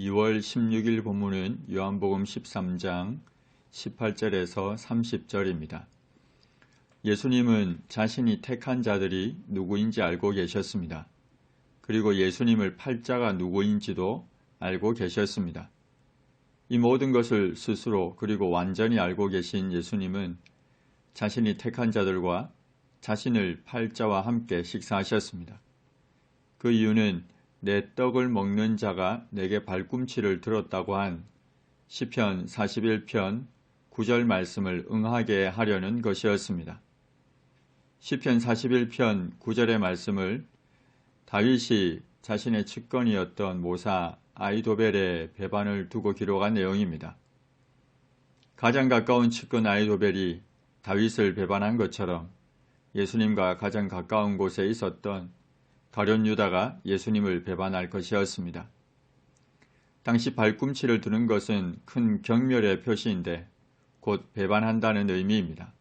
2월 16일 본문은 요한복음 13장 18절에서 30절입니다. 예수님은 자신이 택한 자들이 누구인지 알고 계셨습니다. 그리고 예수님을 팔자가 누구인지도 알고 계셨습니다. 이 모든 것을 스스로 그리고 완전히 알고 계신 예수님은 자신이 택한 자들과 자신을 팔자와 함께 식사하셨습니다. 그 이유는 내 떡을 먹는 자가 내게 발꿈치를 들었다고 한 시편 41편 9절 말씀을 응하게 하려는 것이었습니다. 시편 41편 9절의 말씀을 다윗이 자신의 측건이었던 모사 아이도벨의 배반을 두고 기록한 내용입니다. 가장 가까운 측근 아이도벨이 다윗을 배반한 것처럼 예수님과 가장 가까운 곳에 있었던 가련 유다가 예수님을 배반할 것이었습니다. 당시 발꿈치를 두는 것은 큰 경멸의 표시인데 곧 배반한다는 의미입니다.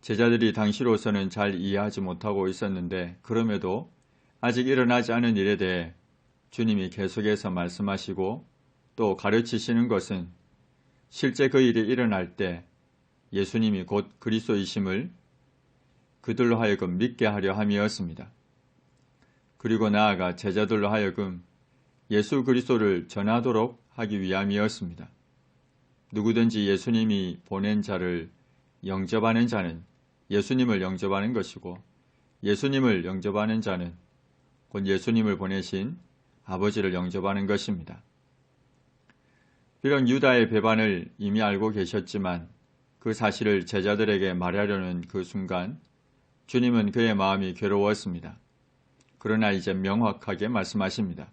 제자들이 당시로서는 잘 이해하지 못하고 있었는데 그럼에도 아직 일어나지 않은 일에 대해 주님이 계속해서 말씀하시고 또 가르치시는 것은 실제 그 일이 일어날 때 예수님이 곧 그리스도이심을 그들로 하여금 믿게 하려 함이었습니다. 그리고 나아가 제자들로 하여금 예수 그리스도를 전하도록 하기 위함이었습니다. 누구든지 예수님이 보낸 자를 영접하는 자는 예수님을 영접하는 것이고 예수님을 영접하는 자는 곧 예수님을 보내신 아버지를 영접하는 것입니다. 비록 유다의 배반을 이미 알고 계셨지만 그 사실을 제자들에게 말하려는 그 순간 주님은 그의 마음이 괴로웠습니다. 그러나 이제 명확하게 말씀하십니다.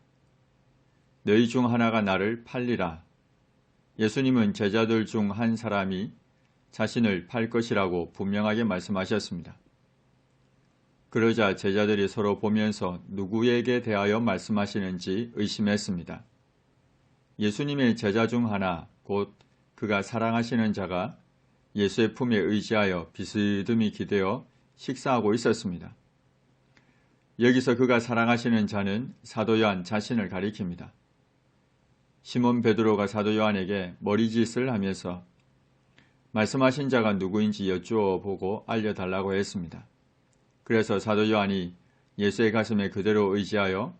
너희 중 하나가 나를 팔리라. 예수님은 제자들 중 한 사람이 자신을 팔 것이라고 분명하게 말씀하셨습니다. 그러자 제자들이 서로 보면서 누구에게 대하여 말씀하시는지 의심했습니다. 예수님의 제자 중 하나, 곧 그가 사랑하시는 자가 예수의 품에 의지하여 비스듬히 기대어 식사하고 있었습니다. 여기서 그가 사랑하시는 자는 사도 요한 자신을 가리킵니다. 시몬 베드로가 사도 요한에게 머리짓을 하면서 말씀하신 자가 누구인지 여쭈어 보고 알려달라고 했습니다. 그래서 사도 요한이 예수의 가슴에 그대로 의지하여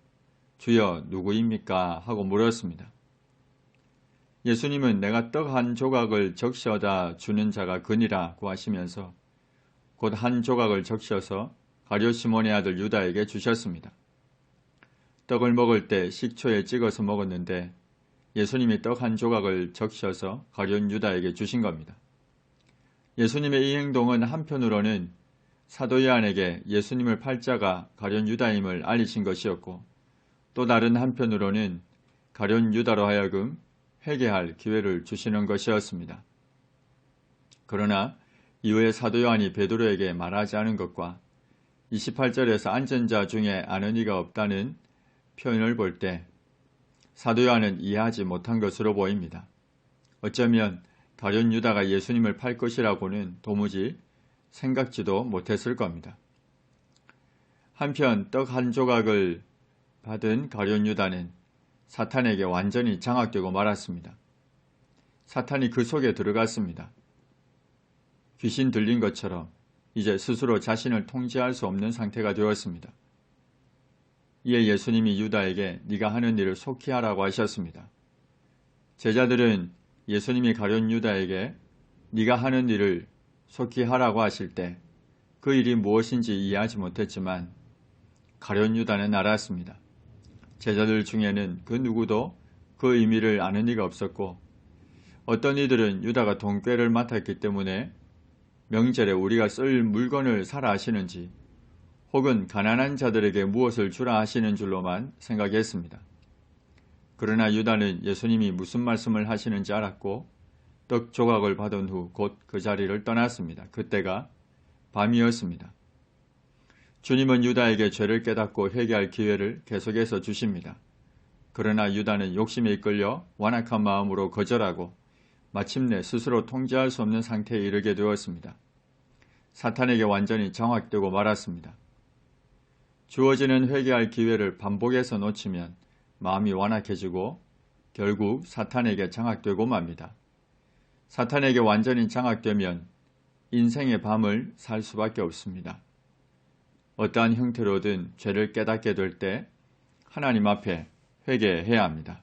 주여 누구입니까? 하고 물었습니다. 예수님은 내가 떡 한 조각을 적셔다 주는 자가 그니라고 하시면서 곧 한 조각을 적셔서 가룟 시몬의 아들 유다에게 주셨습니다. 떡을 먹을 때 식초에 찍어서 먹었는데 예수님이 떡 한 조각을 적셔서 가룟 유다에게 주신 겁니다. 예수님의 이 행동은 한편으로는 사도 요한에게 예수님을 팔자가 가련 유다임을 알리신 것이었고 또 다른 한편으로는 가련 유다로 하여금 회개할 기회를 주시는 것이었습니다. 그러나 이후에 사도 요한이 베드로에게 말하지 않은 것과 28절에서 앉은 자 중에 아는 이가 없다는 표현을 볼 때 사도 요한은 이해하지 못한 것으로 보입니다. 어쩌면 가련 유다가 예수님을 팔 것이라고는 도무지 생각지도 못했을 겁니다. 한편 떡 한 조각을 받은 가련 유다는 사탄에게 완전히 장악되고 말았습니다. 사탄이 그 속에 들어갔습니다. 귀신 들린 것처럼 이제 스스로 자신을 통제할 수 없는 상태가 되었습니다. 이에 예수님이 유다에게 네가 하는 일을 속히 하라고 하셨습니다. 제자들은 예수님이 가련 유다에게 네가 하는 일을 속히 하라고 하실 때 그 일이 무엇인지 이해하지 못했지만 가련 유다는 알았습니다. 제자들 중에는 그 누구도 그 의미를 아는 이가 없었고 어떤 이들은 유다가 돈꾀를 맡았기 때문에 명절에 우리가 쓸 물건을 사라 하시는지 혹은 가난한 자들에게 무엇을 주라 하시는 줄로만 생각했습니다. 그러나 유다는 예수님이 무슨 말씀을 하시는지 알았고 떡 조각을 받은 후 곧 그 자리를 떠났습니다. 그때가 밤이었습니다. 주님은 유다에게 죄를 깨닫고 회개할 기회를 계속해서 주십니다. 그러나 유다는 욕심에 이끌려 완악한 마음으로 거절하고 마침내 스스로 통제할 수 없는 상태에 이르게 되었습니다. 사탄에게 완전히 장악되고 말았습니다. 주어지는 회개할 기회를 반복해서 놓치면 마음이 완악해지고 결국 사탄에게 장악되고 맙니다. 사탄에게 완전히 장악되면 인생의 밤을 살 수밖에 없습니다. 어떠한 형태로든 죄를 깨닫게 될 때 하나님 앞에 회개해야 합니다.